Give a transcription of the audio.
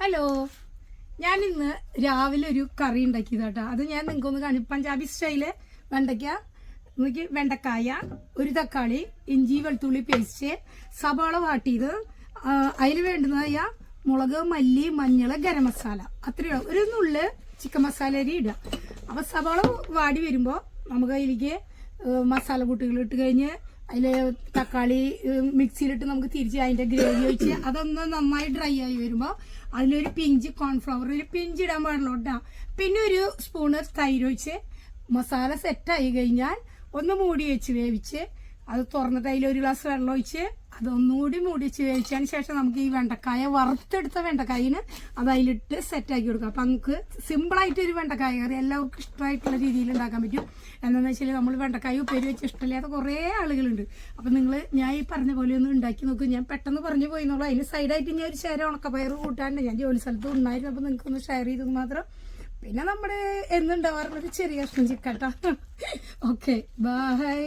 Hello. ഞാൻ ഇന്ന് രാവിലെ ഒരു കറി ഉണ്ടാക്കിയത് കേട്ടോ അത് ഞാൻ നിങ്ങൾക്കൊന്ന് കാണി പഞ്ചാബി സ്റ്റൈൽ വെണ്ടയ്ക്ക നോക്കി വെണ്ടക്കായ ഒരു തക്കാളി ഇഞ്ചി വെളുത്തുള്ളി പേസ്റ്റ് സവാള വാട്ടിയത് അതിൽ വേണ്ടുന്നതായ മുളക് മല്ലി മഞ്ഞൾ ഗരം മസാല. അത്രയോ ഒരു നുള്ള് ചിക്കൻ മസാല അരി ഇടുക. അപ്പൊ സവാള വാടി വരുമ്പോൾ നമുക്ക് അതിലേക്ക് മസാല കൂട്ടുകൾ ഇട്ട് കഴിഞ്ഞ് അതിൽ തക്കാളി മിക്സിയിലിട്ട് നമുക്ക് തിരിച്ച് അതിന്റെ ഗ്രേവി ഒഴിച്ച് അതൊന്ന് നന്നായി ഡ്രൈ ആയി വരുമ്പോൾ അതിലൊരു പിഞ്ച് കോൺഫ്ലവർ ഒരു പിഞ്ച് ഇടാൻ പാടുള്ളൂ പിന്നെ ഒരു സ്പൂണ് തൈര് ഒഴിച്ച് മസാല സെറ്റായി കഴിഞ്ഞാൽ ഒന്ന് മൂടി വെച്ച് വേവിച്ച് അത് തുറന്നിട്ട് അതിൽ ഒരു ഗ്ലാസ് വെള്ളം ഒഴിച്ച് അതൊന്നുകൂടി മൂടി വെച്ച് വേവിച്ചതിന് ശേഷം നമുക്ക് ഈ വെണ്ടക്കായ വറുത്തെടുത്ത വെണ്ടക്കായന് അത് അതിലിട്ട് സെറ്റാക്കി കൊടുക്കാം. അപ്പം നമുക്ക് സിമ്പിളായിട്ട് ഒരു വെണ്ടക്കായ കറി എല്ലാവർക്കും ഇഷ്ടമായിട്ടുള്ള രീതിയിൽ ഉണ്ടാക്കാൻ പറ്റും. എന്താണെന്ന് വെച്ചാൽ നമ്മൾ വെണ്ടക്കായ ഉപ്പേരി വെച്ച് ഇഷ്ടമില്ലാത്ത കുറേ ആളുകളുണ്ട്. അപ്പം നിങ്ങൾ ഞാൻ ഈ പറഞ്ഞ പോലെ ഒന്ന് ഉണ്ടാക്കി നോക്കും. ഞാൻ പെട്ടെന്ന് പറഞ്ഞു പോയി എന്നുള്ളൂ അതിന് സൈഡായിട്ട് ഞാൻ ഒരു ശേരം ഉണക്കപ്പയർ കൂട്ടാണ്ട് ഞാൻ ജോലി സ്ഥലത്ത് ഉണ്ടായിരുന്നു. അപ്പം നിങ്ങൾക്ക് ഒന്ന് ഷെയർ ചെയ്തത് മാത്രം. പിന്നെ നമ്മുടെ എന്നുണ്ടാവാറുള്ളത് ചെറിയ കഷ്ണം ചിക്കട്ടാ ഓക്കെ ബൈ